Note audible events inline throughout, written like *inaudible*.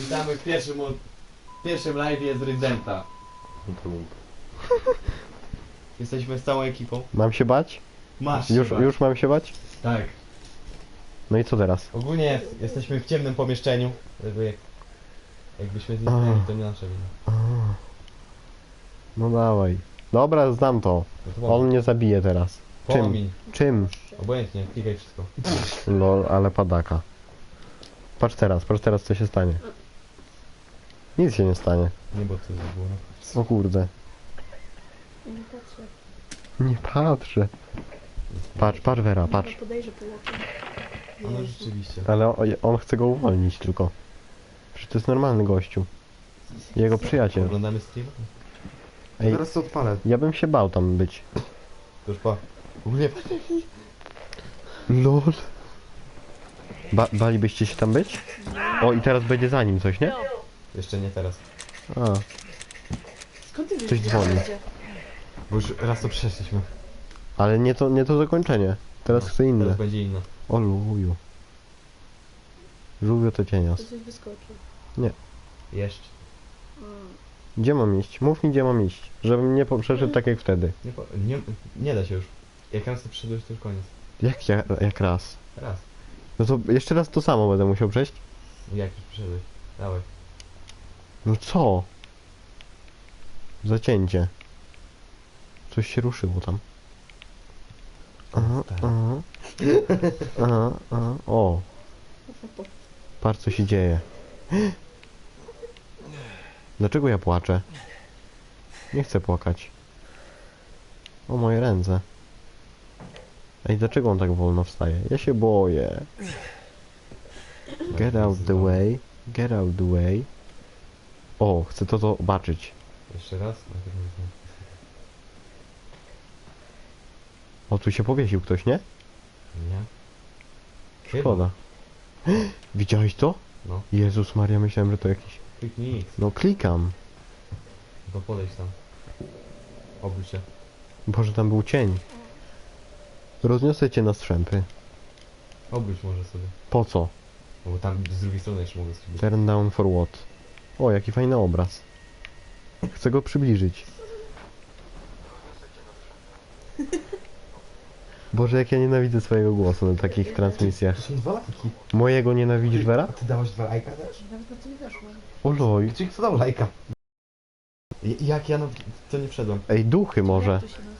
Witamy w pierwszym, od- w pierwszym live z Rezydenta. *laughs* Jesteśmy z całą ekipą. Mam się bać? Masz Już, chyba. już mam się bać? Tak. No i co teraz? Ogólnie jest, jesteśmy w ciemnym pomieszczeniu. Jakby, jakbyśmy zniknęli, to nie nasza wina. A. No dawaj. Dobra, znam to. No to On mnie zabije teraz. Czym? Czym? Obojętnie, klikaj wszystko. Lol, ale padaka. Patrz teraz, patrz teraz co się stanie. Nic się nie stanie. Nie, bo to było. O kurde. Nie patrzę. Nie patrzę. Patrz, patrz Vera, patrz. Podejrzę no rzeczywiście. Ale on, on chce go uwolnić tylko. Przecież to jest normalny gościu. Jego przyjaciel. Oglądamy stream? Ej, Teraz to odpalę. ja bym się bał tam być. To już pa. Ogólnie LOL. Ba balibyście się tam być? O i teraz będzie za nim coś, nie? jeszcze nie teraz. A, Skąd ty wiesz, Coś dzwoni. będzie? Bo już raz to przeszliśmy. ale nie to, nie to zakończenie. Teraz chcę inne. Teraz będzie inna. O luju. Żółwio to cienias. To coś wyskoczy. Jeszcze. Mm. Gdzie mam iść? Mów mi gdzie mam iść. Żebym nie po- przeszedł tak jak wtedy. Nie, po, nie, nie da się już. Jak raz to przyszedłeś, to już koniec. Jak, ja, jak raz? Raz. No to jeszcze raz to samo będę musiał przejść? Jak już przyszedłeś? Dawaj. No co? Zacięcie. Coś się ruszyło tam. Aha, Tak. aha. Aha, aha. O, patrz co się dzieje. Dlaczego ja płaczę? Nie chcę płakać. O moje ręce. Ej, dlaczego on tak wolno wstaje? Ja się boję. Get out the way. Get out the way. O, chcę to zobaczyć. Jeszcze raz? O, tu się powiesił ktoś, nie? Nie? Szkoda. *gasps* Widziałeś to? No. Jezus Maria, myślałem, że to jakiś... Kliknij. No klikam. To podejdź tam. Obróć się. Boże, tam był cień. Rozniosę cię na strzępy. Obróć może sobie. Po co? No bo tam z drugiej strony jeszcze mogę zrobić. Turn down for what? O, jaki fajny obraz. Chcę go przybliżyć. Boże, jak ja nienawidzę swojego głosu na takich transmisjach. To są dwa lajki. Mojego nienawidzisz, Vera? A ty dałeś dwa lajka też? Nawet na to nie weszło. Oloj. Czyli kto dał lajka? Jak ja na to nie wszedłem? Ej, duchy może. Jak to się nazywa?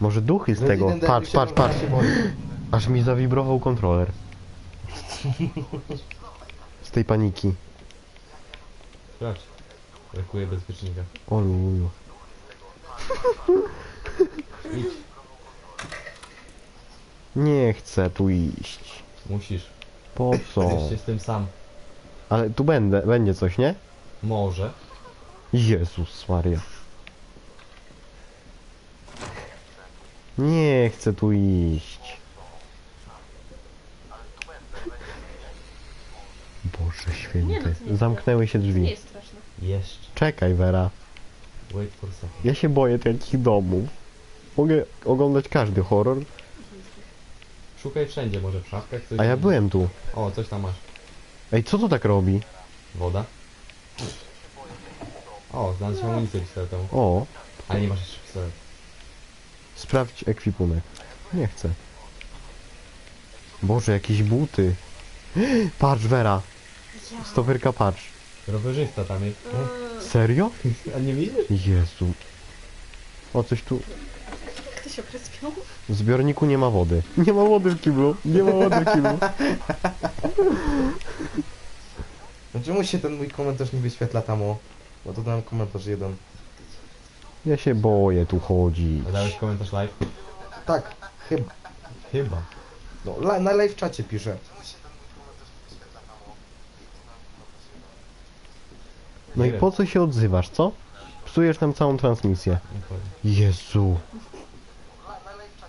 Może duchy z tego. Prezydent Patrz, patrz, patrz. Aż mi zawibrował kontroler. Z tej paniki. Sprawdź. Brakuje bezpiecznika. O luju. Idź. Nie chcę tu iść. Musisz. Po co? Jesteś z tym sam. Ale tu będę, będzie coś, nie? Może. Jezus Maria. Nie chcę tu iść. Boże Nie, święty. no to nie Zamknęły się To nie drzwi. jest straszne. Jeszcze. Czekaj, Vera. Wait for a second. Ja się boję takich domów. Mogę oglądać każdy horror, Szukaj wszędzie, może w szafkach coś. a ja byłem tu. O, coś tam masz. Ej, co to tak robi? Woda. O, znalazłem amunicję pistoletową. O, Ale nie masz jeszcze pistolet. Sprawdź ekwipunek. Nie chcę. Boże, jakieś buty. *gasps* Patrz, Vera. Stowerka, patrz. Rowerzysta tam jest. Eee, Serio? A nie widzisz? Jezu. O, coś tu... Kto się? W zbiorniku nie ma wody. Nie ma wody w kiblu. Nie ma wody w kiblu. No czemu się ten mój komentarz nie wyświetla tam o? Bo to dałem komentarz jeden. Ja się boję tu chodzić. A dałeś komentarz live? Tak, chyba. Chyba. No, la, na live czacie piszę. No i po co się odzywasz, co? Psujesz nam całą transmisję. Jezu.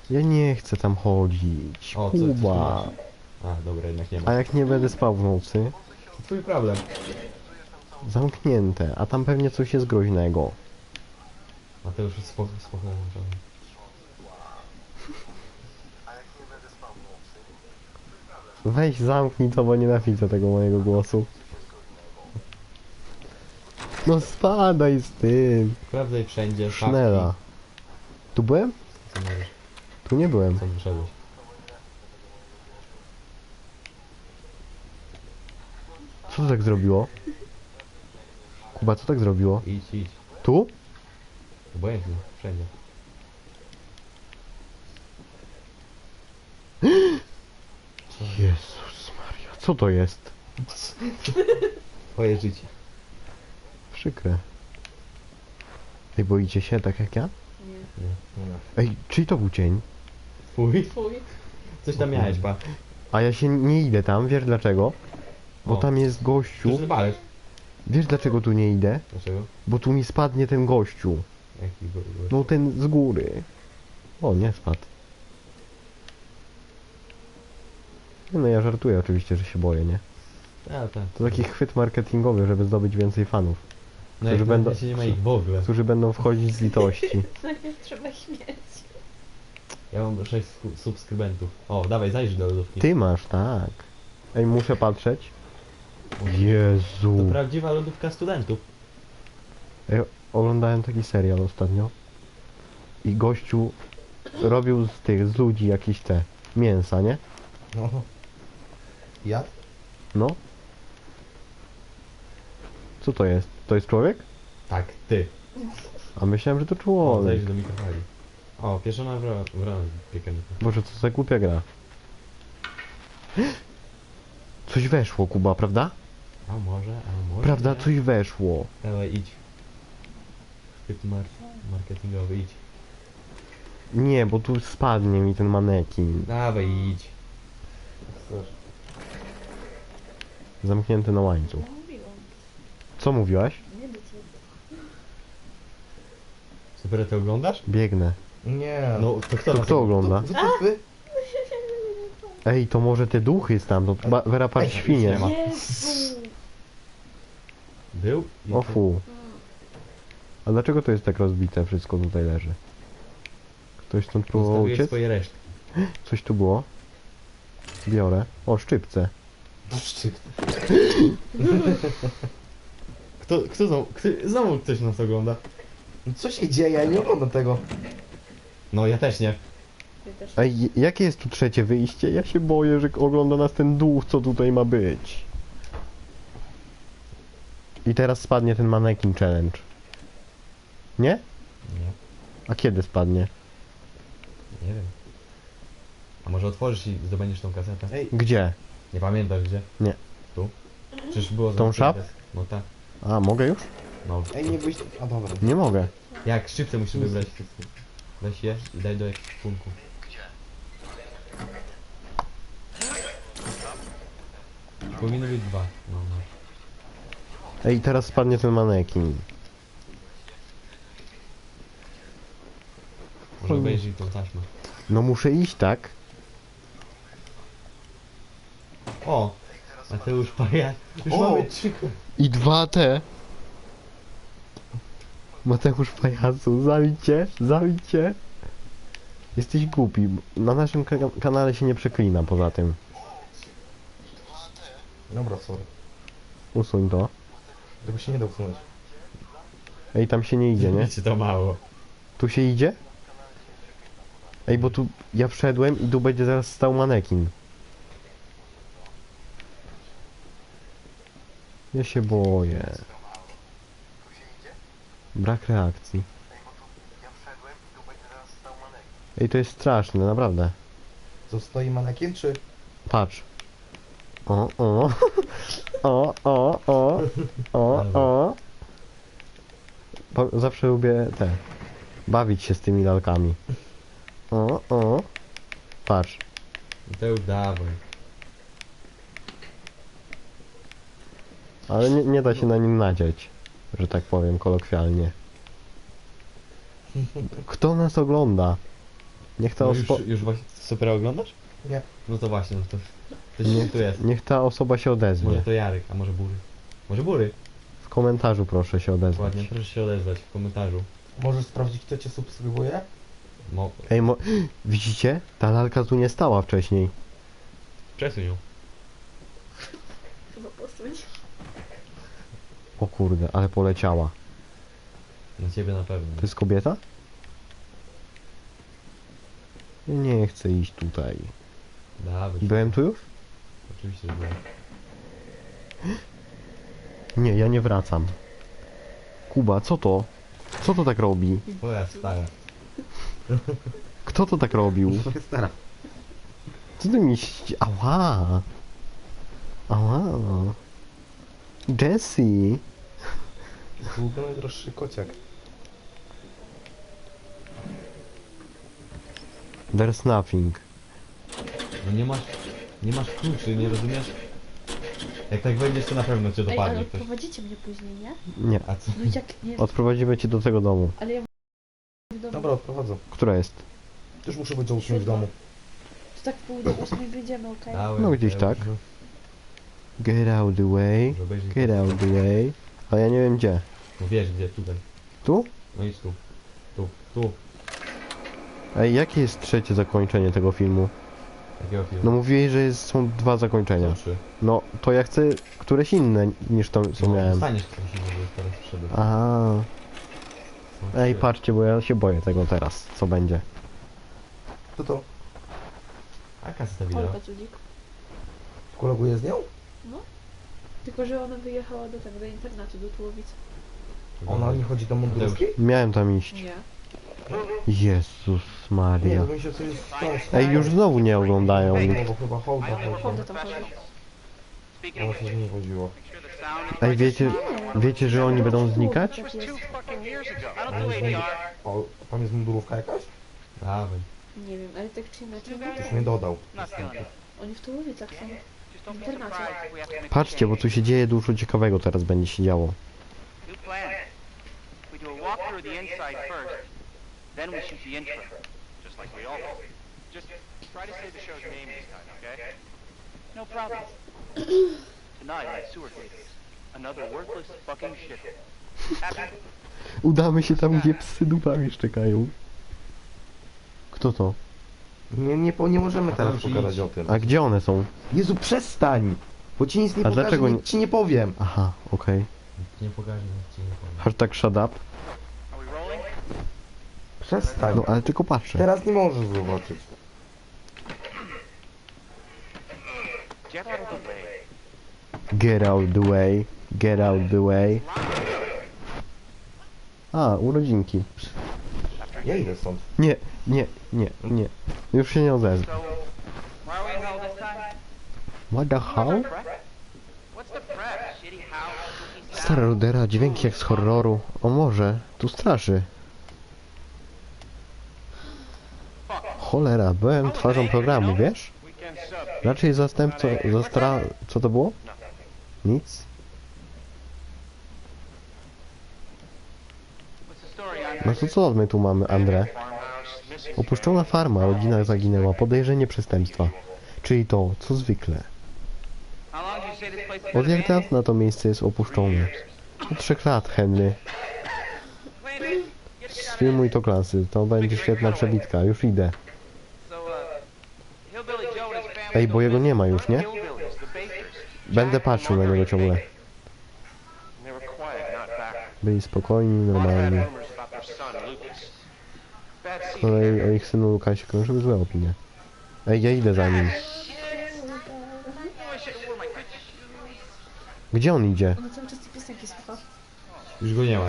Ja nie chcę tam chodzić. O, co- tu Kuba. masz? A, dobra, jednak nie A ma. jak nie będę spał w nocy? Twój problem. Zamknięte. A tam pewnie coś jest groźnego. Mateusz jest spoko, spoko. Weź zamknij to, bo nienawidzę tego mojego głosu. No spadaj z tym. Sprawdzaj wszędzie. Sznela. Tu byłem? papki. Co możesz? Tu nie byłem. Co wyszedłeś? Co to tak zrobiło? Kuba, co tak zrobiło? Idź, idź. Tu? Obojętnie, wszędzie. *gasps* Jezus Maria, co to jest? Twoje życie. Przykre. Ej, boicie się tak jak ja? Nie. Nie. Nie. Ej, czyj to był cień? Twój? Twój. Coś tam miałeś, pa. A ja się nie idę tam, wiesz dlaczego? Bo O. tam jest gościu. Już balesz. Wiesz dlaczego tu nie idę? Dlaczego? Bo tu mi spadnie ten gościu. Jaki go... go- No ten z góry. O, nie spadł. Nie no, ja żartuję oczywiście, że się boję, nie? A, tak. To taki chwyt marketingowy, żeby zdobyć więcej fanów, No którzy będą... będą- się nie ma ich w ogóle. którzy będą wchodzić z litości. *laughs* Najpierw trzeba śmieć. Ja mam 6 subskrybentów. O, dawaj, zajrzyj do lodówki. Ty masz, tak. Ej, muszę patrzeć. To Jezu. prawdziwa lodówka studentów. Ej, oglądałem taki serial ostatnio. I gościu robił z tych, z ludzi jakieś te mięsa, nie? No. Ja? No. Co to jest? To jest człowiek? Tak, ty. A myślałem, że to O, człowiek. zajrzyj do mikrofali. O, pieczona wra... wra... piekarnika. Boże, co za głupia gra. Coś weszło, Kuba, prawda? A może, a może Prawda, nie? coś weszło. Dawaj, idź. Chwyt mar... marketingowy, idź. Nie, bo tu spadnie mi ten manekin. Dawaj, idź. Zamknięty na łańcuch. Mówiłam. Co mówiłaś? Nie do ciebie. Super, ty oglądasz? Biegnę. Nie. No, to kto To nas kto ogląda? Wy, wy, wy? Ej, to może te duchy stamtąd. Ba Wera, patrz, Ej, świnie. nie ma. Jezu! Był? i to-. A dlaczego to jest tak rozbite? Wszystko tutaj leży. Ktoś stąd próbował Zostawiłeś uciec? swoje resztki. Coś tu było? Biorę. O, szczypce. Szczyt. Kto, kto znowu, kto, znowu ktoś nas ogląda? No Co się dzieje? Ja nie oglądam tego. No, ja też nie. Ty też. Ej, jakie jest tu trzecie wyjście? Ja się boję, że ogląda nas ten duch, co tutaj ma być. I teraz spadnie ten manekin challenge. Nie? Nie, A kiedy spadnie? nie wiem. A może otworzysz i zdobędziesz tą kasetę? Ej, Gdzie? Nie pamiętasz gdzie? Nie. Tu? Przecież było Tą zamknięte. szap? No tak. A, mogę już? No. ej, nie byś... A dobra. Nie mogę. Jak szczypce musisz wybrać. Weź je i daj do ekwipunku. Powinno być dwa. No, no. Ej, teraz spadnie ten manekin. Może obejrzyj tą taśmę. No muszę iść, tak? O! Mateusz Paja. Już O! mamy trzy. I dwa te. Mateusz Pajacu, zabicie, zabicie. Jesteś głupi. Na naszym ka kanale się nie przeklina poza tym. Dobra, sorry. Usuń to. Tego się nie da usunąć. Ej, tam się nie idzie, nie? To mało. Tu się idzie? Ej, bo tu ja wszedłem i tu będzie zaraz stał manekin. Ja się boję. Brak reakcji. Ej, to jest straszne, naprawdę. Co stoi manekin, czy... Patrz. O, o. *laughs* O, o, o. O, o. Zawsze lubię te. Bawić się z tymi lalkami. O, o. Patrz. Mateusz dawaj. Ale nie, nie da się na nim nadziać. Że tak powiem kolokwialnie. Kto nas ogląda? Niech ta, No już, ospo- już właśnie super oglądasz? Nie. No to właśnie, no to, to się tu jest. niech ta osoba się Może odezwie. to Jarek, a może Bury. Może Bury? W komentarzu proszę się odezwać. Ładnie, proszę się odezwać w komentarzu. Możesz sprawdzić, kto cię subskrybuje? Mo Ej, mo- widzicie? Ta lalka tu nie stała wcześniej. przesuń ją. Chyba posuń. O kurde, ale poleciała. Na ciebie na pewno. To jest kobieta? Ja nie chcę iść tutaj. Dawaj. Byłem tu już? Oczywiście, że byłem. Nie, ja nie wracam. Kuba, co to? Co to tak robi? Twoja stara. Kto to tak robił? Stara. Co ty mi... ści- Ała! Ała! To był najdroższy kociak. There's nothing. No nie masz... Nie masz kluczy, nie rozumiesz? Jak tak wejdziesz, to na pewno cię Ej, ale dopadnie ktoś. prowadzicie mnie później, nie? Nie. A co? No jak nie... Odprowadzimy cię do tego domu. Ale ja. Dobra, odprowadzę. Która jest? Też muszę być o 8 w domu. To tak w pół do ósmej wyjdziemy, okej? Dałem, No gdzieś tak. Get out the way. Get out the way. A ja nie wiem gdzie. No wiesz gdzie, tutaj. Tu? No idź tu. Tu, tu. Ej, jakie jest trzecie zakończenie tego filmu? Jakiego filmu? No mówiłeś, że jest, są dwa zakończenia. Są trzy. No, to ja chcę któreś inne niż to, co No, miałem. Staniesz teraz przyszedłem. Aha. Są Ej, patrzcie, bo ja się boję tego teraz, co będzie. To to? A kaseta wideo? Olka cudzik. Koleguje z nią? Tylko, że ona wyjechała do tego, do internatu, do Tułowic. Ona nie chodzi do mundurówki? Miałem tam iść. Nie. Jezus Nie, Maria. to mi się coś stąd. Ej, już znowu nie oglądają. No bo chyba hołda Hołda chodzi. tam chodzi. No właśnie nie chodziło. Ej, wiecie, wiecie, że oni będą znikać? Tak jest. A jest mundur... o, tam jest mundurówka jakaś? Dawaj. Nie wiem, ale tak czy inaczej, no Już mnie dodał. oni w Tułowicach są. W internacie. Patrzcie, bo tu się dzieje dużo ciekawego teraz będzie się działo. New plan. We do a walkthrough of the inside first, then we shoot the intro, just like we always do. Just try to say the show's name this time, okay? No problem. Tonight on Sewer Gators, another worthless fucking shit. Happy? Udamy się tam, gdzie psy dupami szczekają. Kto to? Nie, nie, po- nie możemy teraz pogadać o tym. A gdzie one są? Jezu, przestań! Bo ci nic nie A pokażę, dlaczego nic ci nie powiem. Aha, okej. Nie pokaże, nic ci nie powiem. Hashtag shut up. Are we rolling? Przestań. No ale tylko patrzę. Teraz nie możesz zobaczyć. Get out of the way. Get out the way. Get out the way. A, urodzinki. Ja idę stąd. Nie, nie, nie, nie. Już się nie odezwę. What the hell? Stara rudera, dźwięki jak z horroru. O może, tu straszy. Cholera, byłem twarzą programu, wiesz? Raczej zastępcą, zastra... Co to było? Nic? No to co my tu mamy, Andre? Opuszczona farma, rodzina zaginęła, podejrzenie przestępstwa. Czyli to, co zwykle. Od jak dawna to miejsce jest opuszczone? Od trzech lat, Henry. Sfilmuj to klasy, to będzie świetna przebitka, już idę. Ej, bo go jego nie ma już, nie? Będę patrzył na niego ciągle. Byli spokojni, normalni. seed No i o ich synu Lukasie krążyły złe opinie. Ej, ja idę za nim. Gdzie on idzie? Ona cały czas te piosenki słucha. Już go nie ma,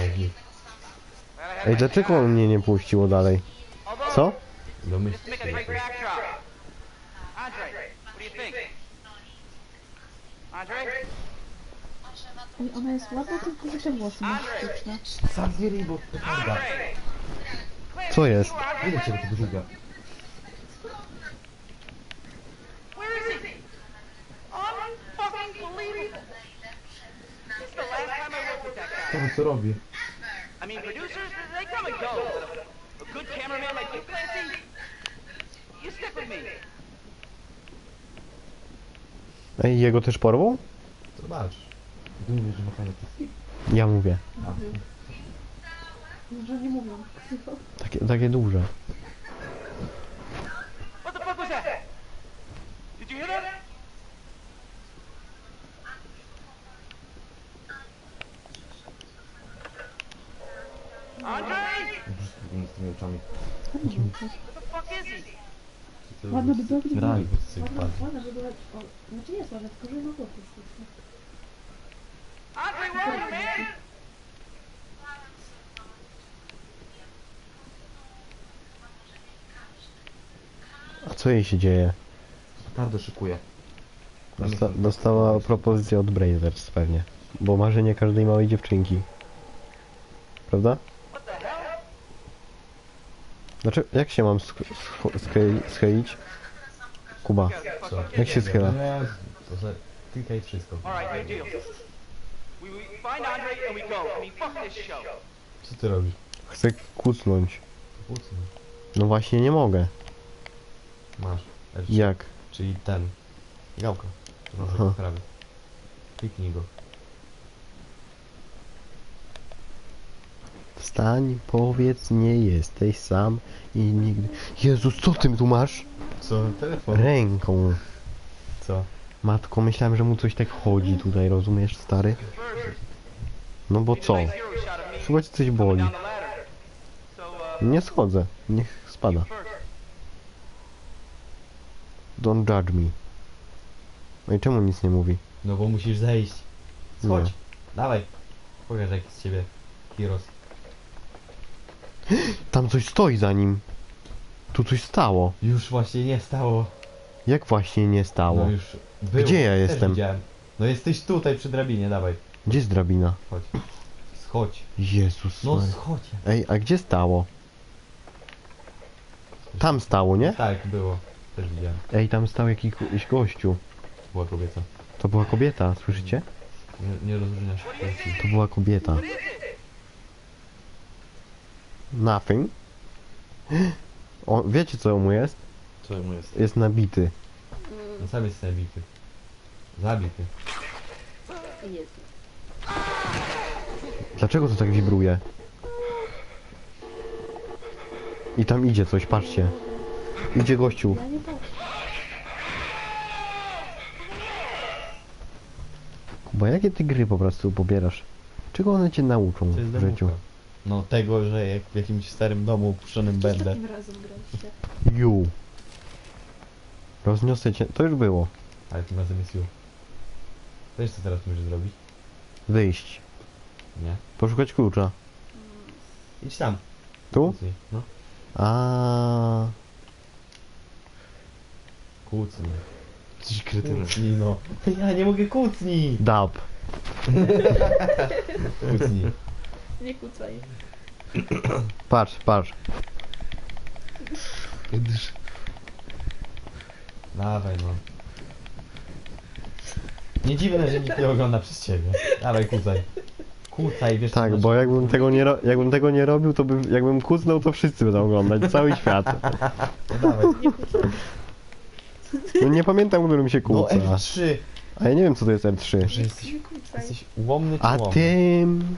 Ej, dlaczego on mnie nie puściło dalej? Co? Domyśl się. great backdrop. Andre, what do you think? Andre? Ej, ona jest ładna, tylko że te włosy ma sztuczne. Zamknij ryj, bo petarda. Andre! Co jest? Idę cię tego druga. Where is he? Unfucking believable. This is the last time I worked with that guy. Co, co robi? I mean, producers, they come and go. A good cameraman like you, Clancy, you stick with me. I jego też porwą? Zobacz. Ty mówisz, że machają pizki? Ja mówię. Że nie mówią. Takie, takie duże. What the fuck? Did you hear? Andrzej! Z tymi oczami. What the fuck is he? Ładna by była, gdyby... Raj, Ładna, ładna by była... O, znaczy jest ładna, tylko że ma chłopów. Andre, you, man? A co jej się dzieje? Tardo szykuje. Dosta dostała propozycję od Brazers pewnie. Bo marzenie każdej małej dziewczynki. Prawda? Znaczy, jak się mam sk sch schyli- schylić? Kuba, Co? jak się schyla? Nie, to za- klikaj wszystko. Alright, new deal. We, we find Andre and we go. I mean, fuck this show. Co ty robisz? Chcę kucnąć. No właśnie nie mogę. Masz. R3, Jak? Czyli ten. Gałka. Trochę Aha. po prawej. Kliknij go. Wstań, powiedz, nie jesteś sam i nigdy... Jezus, co ty tu masz? Co? Telefon. Ręką. Co? Matko, myślałem, że mu coś tak chodzi tutaj, rozumiesz, stary? No bo co? Słuchaj, coś boli. Nie schodzę, niech spada. Don't judge me. No i czemu nic nie mówi? No bo musisz zejść. Schodź. Nie. Dawaj. Pokaż jak z ciebie. Heroes. Tam coś stoi za nim. Tu coś stało. Już właśnie nie stało. Jak właśnie nie stało? No już było. Gdzie ja Też jestem? Widziałem. No jesteś tutaj przy drabinie, dawaj. Gdzie jest drabina? Chodź. Schodź. Jezus No Maria. schodź. Ej, a gdzie stało? Tam stało, nie? Tak, było. Też widziałem. Ej, tam stał jakiś gościu. Była kobieta. To była kobieta, słyszycie? Nie, nie rozróżniasz. To była kobieta. Nothing. *gasps* O, wiecie co mu jest? Co mu jest? Jest nabity. No sam jest zabity. Zabity. Jezu. Dlaczego to tak wibruje? I tam idzie coś, patrzcie. Idzie gościu. Kuba, jakie ty gry po prostu pobierasz? Czego one cię nauczą w życiu? No tego, że jak w jakimś starym domu opuszczonym będę. Ostatnim razem graliście. Ju. Rozniosę cię. To już było. Ale tym razem jest you. Wiesz co teraz musisz zrobić? Wyjść. Nie? Poszukać klucza. Idź tam. Tu? Kucnij. No. A. Kucnij. Kretyna. Kucnij no. Ja nie mogę kucnij. Dab. *laughs* Kucnij. Nie kłócaj. Patrz, patrz. Dawaj no. Nie dziwne, że nikt nie ogląda przez ciebie. Dawaj kucaj. Kucaj, wiesz co Tak, znaczy- bo jakbym tego nie, ro- jakbym tego nie robił, to bym, jakbym kucnął, to wszyscy będą oglądać, cały *laughs* świat. No dawaj. Nie kłócaj. No nie pamiętam, którym się No kłóca. F3. A ja nie wiem, co to jest R3. Że jesteś, Nie jesteś czy A tym...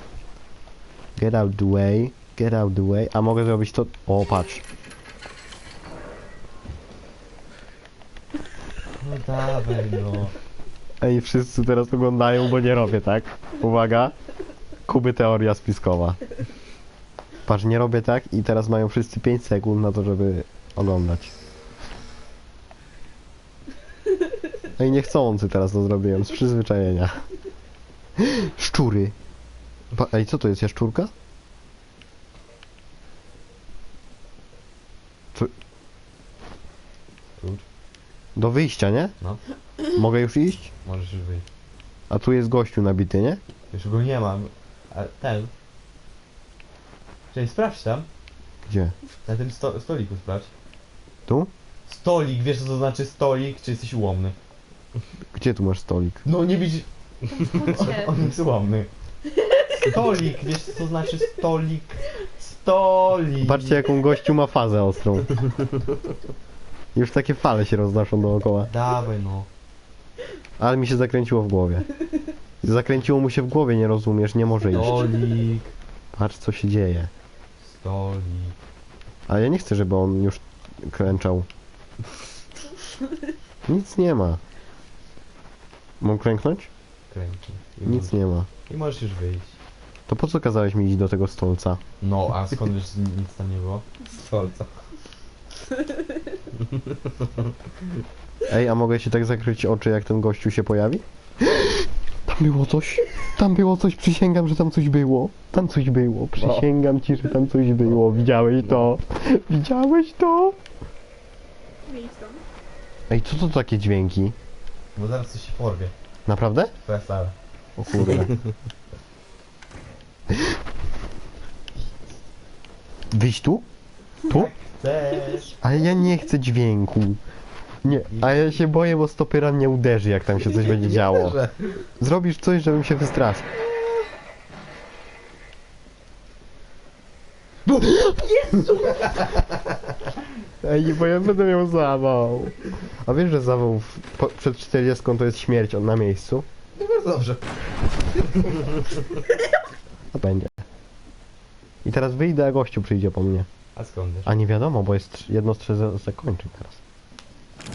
Get out the way, get out the way. A mogę zrobić to... O, patrz. No dawaj no. Ej, wszyscy teraz oglądają, bo nie robię, tak? Uwaga. Kuby teoria spiskowa. Patrz, nie robię tak i teraz mają wszyscy 5 sekund na to, żeby oglądać. Ej, niechcący teraz to zrobiłem, z przyzwyczajenia. Szczury. Pa Ej, co to jest, jaszczurka? Co? Do wyjścia, nie? No. Mogę już iść? Możesz już wyjść. A tu jest gościu nabity, nie? Już go nie mam. A ten. Czyli sprawdź tam. Gdzie? Na tym sto stoliku sprawdź. Tu? Stolik, wiesz co to znaczy stolik, czy jesteś ułomny? Gdzie tu masz stolik? No nie widzisz, Chodźcie. *laughs* on jest ułomny. Stolik, wiesz co znaczy stolik? Stolik! Patrzcie jaką gościu ma fazę ostrą. Już takie fale się roznoszą dookoła. Dawaj no. Ale mi się zakręciło w głowie. Zakręciło mu się w głowie, nie rozumiesz, nie może iść. Stolik, Patrz co się dzieje. stolik. Ale ja nie chcę, żeby on już klęczał. Nic nie ma. Mam klęknąć? Kręci. I Nic możesz- nie ma. I możesz już wyjść. To po co kazałeś mi iść do tego stolca? No, a skąd wiesz, że nic tam nie było? Stolca. Ej, a mogę się tak zakryć oczy, jak ten gościu się pojawi? Tam było coś. Tam było coś, przysięgam, że tam coś było. Tam coś było. Przysięgam ci, że tam coś było. Widziałeś to? Widziałeś to? Miejsce. Ej, co to takie dźwięki? Bo zaraz coś się porwie. Naprawdę? Twoja stara. O kurde. *laughs* Wyjść tu? Tu? Chcesz? Ale ja nie chcę dźwięku. Nie, a ja się boję, bo stopyra mnie uderzy, jak tam się coś będzie *laughs* działo. Zrobisz coś, żebym się wystraszył. Ej, bo ja będę miał zawał. A wiesz, że zawał w, po, przed 40 to jest śmierć on na miejscu? No bardzo dobrze. A będzie. I teraz wyjdę, a gościu przyjdzie po mnie. A skąd wiesz? A nie wiadomo, bo jest jedno z trzech za- zakończeń teraz.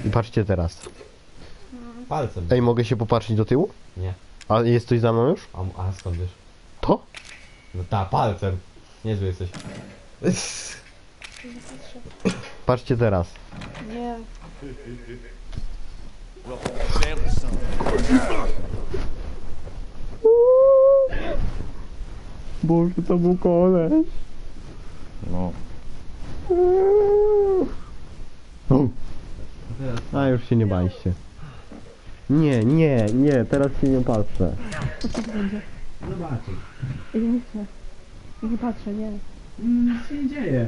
I patrzcie teraz. Palcem. Ej, mogę się popatrzeć do tyłu? Nie. A jest coś za mną już? A, a skąd wiesz? To? No ta, palcem. Niezły jesteś. Patrzcie teraz. Nie. Boże, to był koleś. No. A już się nie baliście. Nie, nie, nie, teraz się nie patrzę. Co to będzie? Zobaczysz. Ja nie chcę. Ja nie patrzę, nie. Nic się nie dzieje.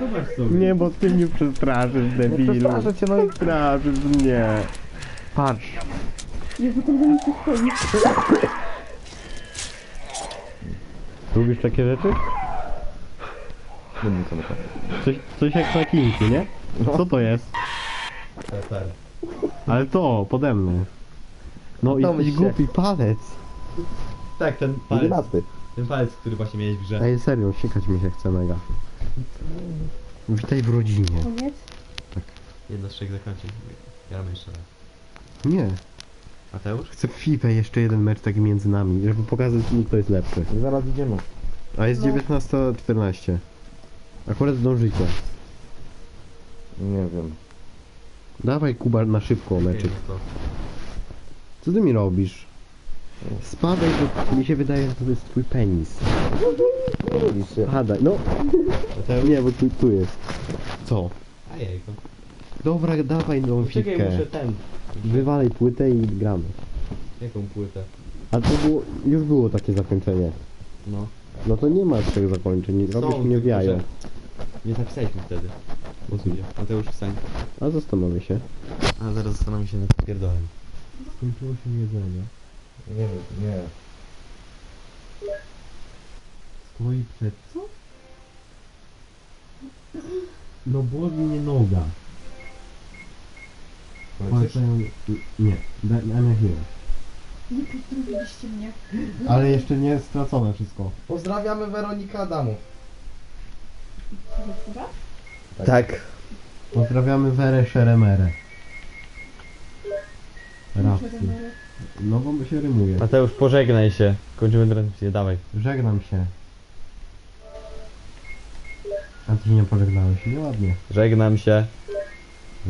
Zobacz sobie. Nie, bo ty mnie przestraszysz, debilu. przestraszę cię, no i- Przestraszysz mnie. Patrz. Jezu, to będzie mi się. Lubisz takie rzeczy? Będę to naprawdę. Coś, coś jak na kinki, nie? Co to jest? Super. Ale to, pode mną. No Domyśl jesteś się. głupi palec. Tak, ten palec. Ten palec, który właśnie miałeś w grze. Ej, serio, siekać mi się chce mega. Witaj w rodzinie. Koniec? Jedno z trzech zakończeń. Gramy jeszcze raz. Nie, Mateusz? chcę w FIFA jeszcze jeden mecz taki między nami, żeby pokazać mi kto jest lepszy. Zaraz idziemy. A jest No. 19.14. Akurat zdążycie. Nie wiem. Dawaj Kuba na szybko meczyk. No Co ty mi robisz? Spadaj, bo mi się wydaje, że to jest twój penis. Spadaj, no. Nie, bo tu, tu jest. Co? A jejko. Dobra, dawaj tą Czekaj, fitkę. muszę ten. Wywalaj płytę i gramy. Jaką płytę? A to było, już było takie zakończenie. No. No to nie ma trzech zakończeń, robisz Są, mnie w tylko jajo. że Nie zapisaliśmy wtedy. Posłuchaj. Mateusz wstań. A zastanowię się. A zaraz zastanowię się nad pierdolem. Skończyło się jedzenie. Nie wiem, nie. Stoi przed co? No boli mnie noga. Płacają... Nie, da- Ania chwilę. Nie pozdrowiliście mnie. Ale jeszcze nie stracone wszystko. Pozdrawiamy Weronikę Adamów. Dobra? Tak. Pozdrawiamy Werę Szeremerę. Siedem No bo się rymuje. Mateusz, pożegnaj się. Kończymy transmisję, dawaj. Żegnam się. A ty się nie pożegnałeś, nieładnie. Żegnam się.